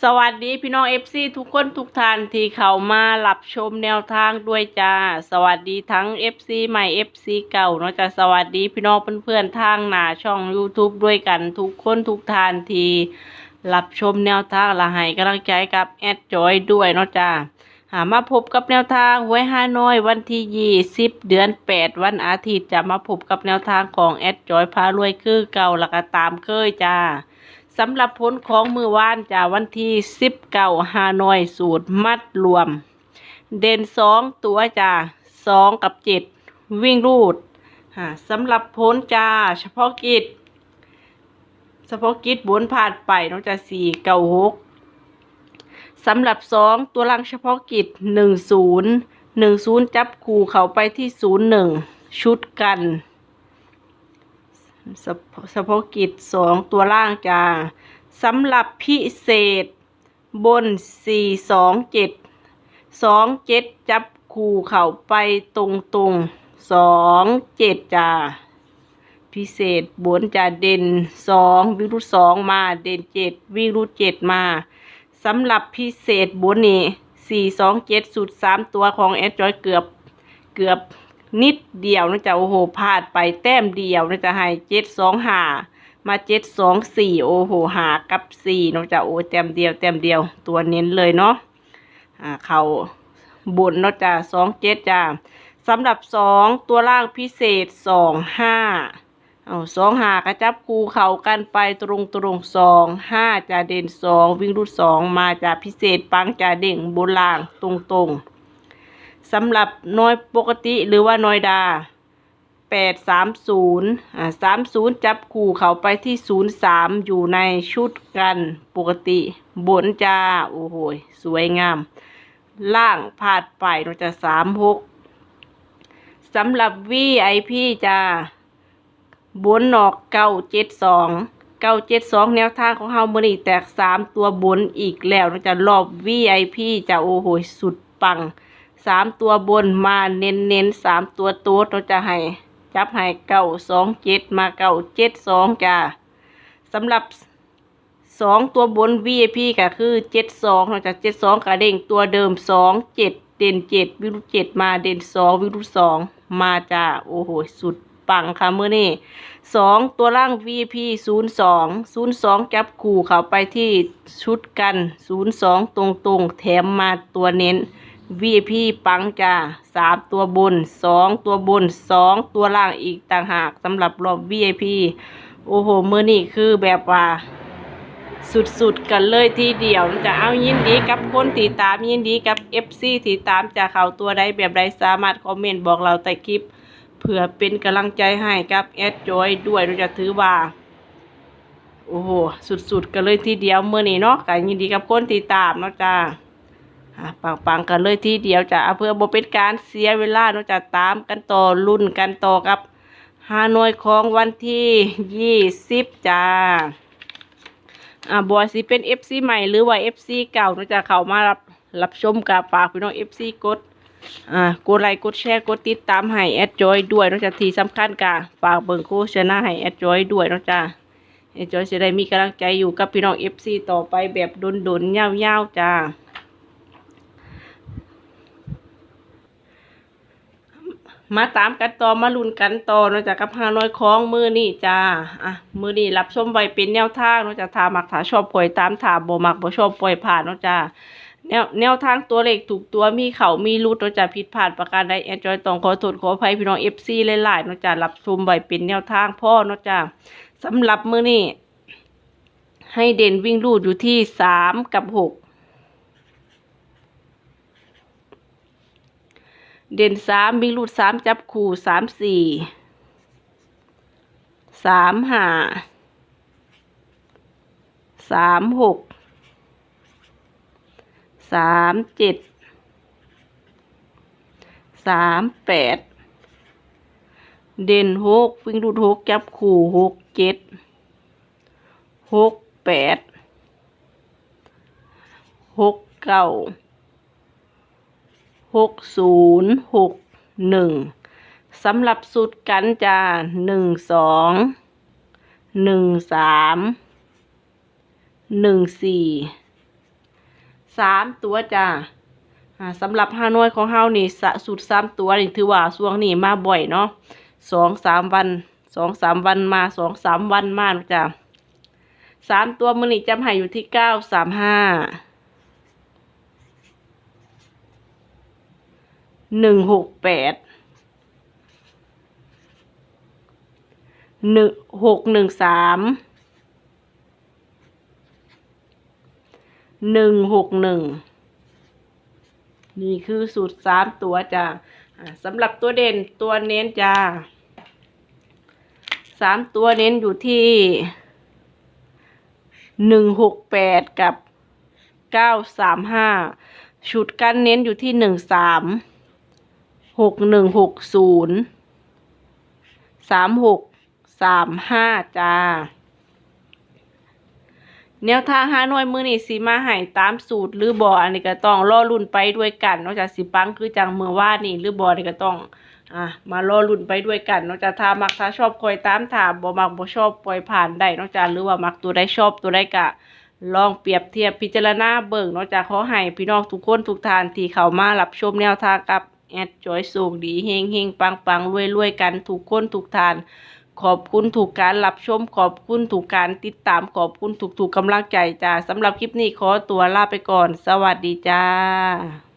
สวัสดีพี่น้องเอฟซีทุกคนทุกท่านที่เข้ามารับชมแนวทางด้วยจ้า สวัสดีทั้งเอฟซีใหม่เอฟซีเก่าเนาะจ้าสวัสดีพี่น้องเพื่อนๆทางหน้าช่อง YouTube ด้วยกันทุกคนทุกท่านที่รับชมแนวทางละให้กำลังใจกับแอดจอยด้วยเนาะจ้าหามาพบกับแนวทางหวยฮานอยวันที่ยี่สิบเดือนแปดวันอาทิตย์จะมาพบกับแนวทางของแอดจอยพารวยคือเก่าล้วก็ตามเคยจ้า สำหรับผลของมือวานจากวันที่สิบเก้าฮานอยสูตรมัดรวม เด่นสองตัวจ้าสองกับเจ็ดวิ่งรูดสำหรับผลจ้าเฉพาะกิจเฉพาะกิจบนผ่านไปน้องจะสี่เก้าหกสำหรับสองตัวลังเฉพาะกิจหนึ่งศูนย์หนึ่งศูนย์จับคู่เขาไปที่ศูนย์หนึ่งชุดกัน เฉพเฉพกิจสองตัวล่างจ้าสำหรับพิเศษบนสี่สองเจ็ดสองเจ็ดจับคู่เข่าไปตรงตรงสองเจ็ดจ้าพิเศษบนจะเด่นสองวิ่งรูสองมาเด่นเจ็ดวิ่งรูเจ็ดมาสำหรับพิเศษบนนี่สี่สองเจ็ดสุดสามตัวของแอดจอยเกือบเกือบ นิดเดียวนะจ๊ะโอ้โหพลาดไปแต้มเดียวนะจ๊ะให้เจ็ดสองหามาเจ็ดสองสี่โอ้โหหากับสี่นะจ๊ะโอ้แต้มเดียวแต้มเดียวตัวเน้นเลยเนาะอ่าเขาบนเนะจ๊ะสองเจ็ดจ้ะสำหรับสองตัวล่างพิเศษสองห้าเอาสองหากระจับคูเขากันไปตรงตรงสองห้าจะเด่นสองวิ่งรูดสองมาจากพิเศษปังจะเด่งบนล่างตรงตรงๆ สำหรับน้อยปกติหรือว่าน้อยดาแปดสามศูนย์อ่าสามศูนย์จับคู่เขาไปที่ศูนย์สามอยู่ในชุดกันปกติ บนจ้า โอ้โหสวยงาม ล่างพาดไปเราจะสามหกสำหรับ VIP จ้าบนนอกเก้าเจ็ดสองเก้าเจ็ดสองแนวทางของเฮามือนี่แตกสามตัวบนอีกแล้วเราจะรอบ VIP จะโอ้โหสุดปัง สามตัวบนมาเน้นเน้นสามตัวโต๊ดเราจะให้จับให้เก้าสองเจ็ดมาเก้าเจ็ดสองจ้าสำหรับสองตัวบน VIP ก็คือเจ็ดสองเราจะเจ็ดสองกระเด้งตัวเดิมสองเจ็ดเด่นเจ็ดวิรุเจ็ดมาเด่นสองวิรุสองมาจ้าโอ้โหสุดปังค่ะเมื่อนี้สองตัวล่าง VIP ศูนย์สองศูนย์สองจับคู่เขาไปที่ชุดกันศูนย์สองตรงตรงๆแถมมาตัวเน้น VIP ปังจ้าสามตัวบนสองตัวบนสองตัวล่างอีกต่างหากสำหรับรอบ VIP โอ้โหมือนี่คือแบบว่าสุดๆกันเลยทีเดียวจะเอายินดีกับคนติดตามยินดีกับ FC ติดตามจะเขาตัวใดแบบใดสามารถคอมเมนต์บอกเราใต้คลิปเพื่อเป็นกำลังใจให้กับแอดจอยด้วยเราจะถือว่าโอ้โหสุดๆกันเลยทีเดียวเมื่อนี้เนาะก็ยินดีกับคนติดตามเนาะจ้า อะปังๆกันเลยทีเดียวจะเพื่อบ่เป็นการเสียเวลาเนาะจะตามกันต่อรุ่นกันต่อกับฮานอยของวันที่ยี่สิบจ้าอ่าบัวสิเป็น FC ใหม่หรือว่า FC เก่าเนาะจะเข้ามารับรับชมกับฝากพี่น้อง FC กดอ่ากดไลค์กดแชร์กดติดตามให้แอดจอยด้วยเนาะจะที่สำคัญกะฝากเบิ่งโฆษณาให้แอดจอยด้วยเนาะจ้าแอดจอยจะได้มีกำลังใจอยู่กับพี่น้อง FC ต่อไปแบบดนๆยาวๆจ้า มาตามกันต่อมาลุ้นกันต่อเนาะจากกับฮานอยของมือนี่จ้าอะมือนี่รับชมไว้เป็นแนวทางเนาะจากถามักถาชอบปล่อยตามถาบ่มักบ่ชอบปล่อยผ่านเนาะจ้าแนวแนวทางตัวเลขถูกตัวมีเขามีรุดเนาะจ้าผิดพลาดประการใดแอนจอยต้องขอโทษขออภัยพี่น้อง FC หลายๆเนาะจ้ารับชมไว้เป็นแนวทางพ่อเนาะจ้าสำหรับมือนี่ให้เด่นวิ่งรูดอยู่ที่สามกับหก เด่นสามวิ่งรูดสามจับคู่สามสี่สามห้าสามหกสามเจ็ดสามแปดเด่นหกวิ่งรูดหกจับคู่หกเจ็ดหกแปดหกเก้า หกศูนย์หกหนึ่งสำหรับสุดกันจ้าหนึ่งสองหนึ่งสามหนึ่งสี่สามตัวจ้าอ่าสำหรับฮาน้อยของเฮานี่สะสุดสามตัวนี่ถือว่าช่วงนี้มาบ่อยเนาะสองสามวันสองสามวันมาสองสามวันมาจ้าสามตัวมือนี่จำให้อยู่ที่เก้าสามห้า หนึ่งหกแปดหนึ่งหกหนึ่งสามหนึ่งหกหนึ่งนี่คือสูตรสามตัวจ้าอ่าสำหรับตัวเด่นตัวเน้นจ้าสามตัวเน้นอยู่ที่หนึ่งหกแปดกับเก้าสามห้าชุดกันเน้นอยู่ที่หนึ่งสาม หกหนึ่งหกศูนย์สามหกสามห้าจ้าแนวทางหาหน่วยมือนี่สิมาให้ตามสูตรหรือบ่อันนี้ก็ต้องรอรุ่นไปด้วยกันนอกจากสิปังคือจังมือว่านี่หรือบ่นี่ก็ต้องอะมารอรุ่นไปด้วยกันนอกจากถ้ามักถ้าชอบคอยตามถามบ่มักบ่ชอบปล่อยผ่านได้นอกจากหรือว่ามักตัวใดชอบตัวใดกะลองเปรียบเทียบพิจารณาเบิ่งนอกจากขอให้พี่น้องทุกคนทุกทานที่เข้ามารับชมแนวทางกับ แอดจอยสูงดีเฮงเฮงปังปังรวยรวยกันถูกคนถูกทาน ขอบคุณถูกการรับชม ขอบคุณถูกการติดตามขอบคุณถูกถูกกำลังใจจ้าสำหรับคลิปนี้ขอตัวลาไปก่อน สวัสดีจ้า